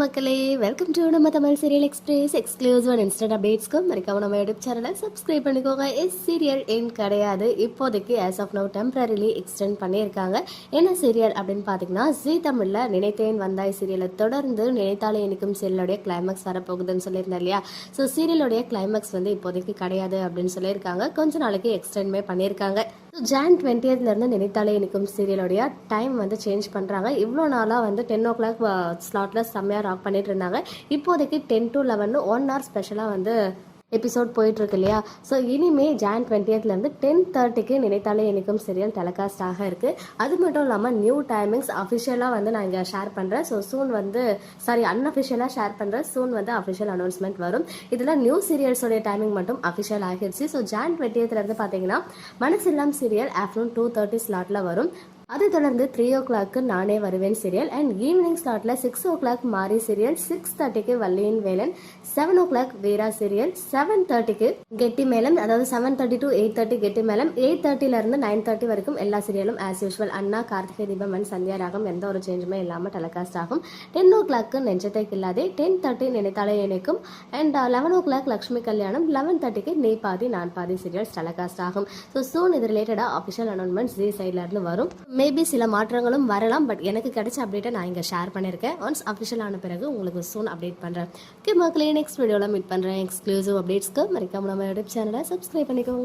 மக்களே welcome to நம்ம Tamil serial express exclusive and instant அப்டேட்ஸ்க்கும் மறக்காம நம்ம யூடியூப் சேனலை சப்ஸ்கிரைப் பண்ணிக்கோங்க. எஸ் சீரியல் ஏன் கிடையாது. இப்போதைக்கு as of now temporarily extend பண்ணியிருக்காங்க. என்ன சீரியல் அப்படின்னு பார்த்தீங்கன்னா ஜி தமிழில் நினைத்தேன் வந்தாய் சீரியலை தொடர்ந்து நினைத்தாலே எனக்கும் சீரியலுடைய கிளைமேக்ஸ் வரப்போகுதுன்னு சொல்லியிருந்தேன் இல்லையா? ஸோ சீரியலுடைய கிளைமேக்ஸ் வந்து இப்போதைக்கு கிடையாது அப்படின்னு சொல்லியிருக்காங்க. கொஞ்ச நாளைக்கு எக்ஸ்டெண்ட்மே பண்ணியிருக்காங்க. ஜான் டுவெண்ட்டியத்லேருந்து நினைத்தாலே இனிக்கும் சீரியலுடைய டைம் வந்து சேஞ்ச் பண்ணுறாங்க இவ்வளோ நாளாக வந்து டென் ஓ கிளாக் ஸ்லாட்டில் செம்மையாக ராக் பண்ணிட்டு இருந்தாங்க. இப்போதைக்கு ten to eleven one hour ஸ்பெஷலாக வந்து எபிசோட் போயிட்டுருக்கு இல்லையா ஸோ இனிமேல் ஜான் டுவெண்ட்டியத்லேருந்து டென் தேர்ட்டிக்கு நினைத்தாலே எனக்கும் சீரியல் டெலகாஸ்ட் ஆக இருக்குது அது மட்டும் இல்லாமல் நியூ டைமிங்ஸ் அஃபிஷியலாக வந்து நான் இங்கே ஷேர் பண்ணுறேன் ஸோ சூன் வந்து சாரி அன்அஃபிஷியலாக ஷேர் பண்ணுறேன் சூன் வந்து அஃபிஷியல் அனௌன்ஸ்மெண்ட் வரும். இதில் நியூ சீரியல்ஸோடைய டைமிங் மட்டும் அஃபிஷியல் ஆகிடுச்சு ஸோ ஜான் டுவெண்ட்டியத்துலேருந்து பார்த்தீங்கன்னா மனசில்லாம் சீரியல் ஆஃப்டர்நூன் டூ தேர்ட்டி ஸ்லாட்டில் வரும். அதை தொடர்ந்து த்ரீ ஓ கிளாக்கு நானே வருவேன் சீரியல் அண்ட் ஈவினிங் ஸ்லாட்டில் six o'clock Maari serial six தேர்ட்டிக்கு வள்ளியின் Velan seven o'clock Veera serial seven தேர்ட்டிக்கு கெட்டி மேலம் அதாவது seven thirty to eight thirty Getti Melam eight தேர்ட்டிலேருந்து nine thirty வரைக்கும் எல்லா சீரியலும் as usual Anna Karthigai Deepam and Sandhya ராகம் எந்த ஒரு சேஞ்சுமே இல்லாமல் டெலிகாஸ்ட் ஆகும். Ten O clock Nenjathai கில்லாதே ten thirty Ninaithale Inikkum. And eleven o'clock Lakshmi Kalyanam eleven தேர்ட்டிக்கு நீ பாதி நான் பாதி சீரியல்ஸ் டெலிகாஸ்ட் ஆகும். ஸோ சூன் இது ரிலேட்டடாக அஃபிஷியல் அனௌன்மெண்ட்ஸ் ஜி சைட்லேருந்து வரும். மேபி சில மாற்றங்களும் வரலாம் பட் எனக்கு கிடைச்ச அப்டேட்டை நான் இங்கே ஷேர் பண்ணியிருக்கேன் ஒன்ஸ் அஃபிஷியல் ஆன பிறகு உங்களுக்கு சூன் அப்டேட் பண்ணுறேன் ஓகே மக்களே நெக்ஸ்ட் வீடியோவில் மீட் பண்ணுறேன் எக்ஸ்க்ளூசிவ் அப்டேட்ஸ்க்கு மறக்காம நம்ம யூடியூப் சேனலை சப்ஸ்கிரைப் பண்ணிக்கோங்க.